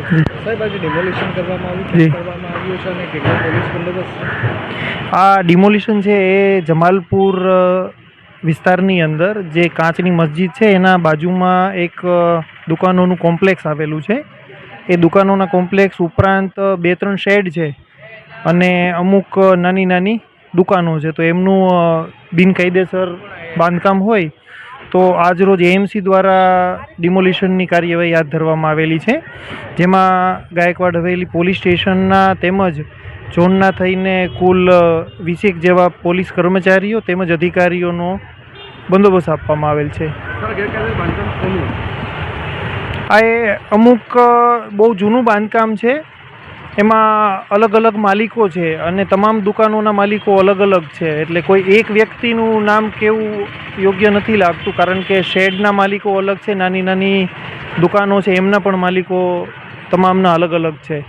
સાહેબ આજે ડિમોલિશન કરવામાં આવ્યું કરવામાં આવ્યું છે અને કેટલો પોલીસ બંદોબસ્ત આ ડિમોલિશન છે એ જમાલપુર વિસ્તારની અંદર જે કાચની મસ્જિદ છે એના બાજુમાં એક દુકાનોનું કોમ્પ્લેક્સ આવેલું છે. એ દુકાનોના કોમ્પ્લેક્સ ઉપરાંત બે ત્રણ શેડ છે અને અમુક નાની નાની દુકાનો છે. તો એમનું બિનકાયદેસર બાંધકામ હોય તો આજરોજ એએમસી દ્વારા ડિમોલિશનની કાર્યવાહી હાથ ધરવામાં આવેલી છે. જેમાં ગાયકવાડ હવેલી પોલીસ સ્ટેશનના તેમજ ઝોનના થઈને કુલ વીસેક જેવા પોલીસ કર્મચારીઓ તેમજ અધિકારીઓનો બંદોબસ્ત આપવામાં આવેલ છે. આ એ અમુક બહુ જૂનું બાંધકામ છે. એમાં અલગ અલગ માલિકો છે અને તમામ દુકાનોના માલિકો અલગ અલગ છે. એટલે કોઈ એક વ્યક્તિનું નામ કેવું યોગ્ય નથી લાગતું, કારણ કે શેડના માલિકો અલગ છે નાની નાની દુકાનો છે, એમના પણ માલિકો તમામના અલગ અલગ છે.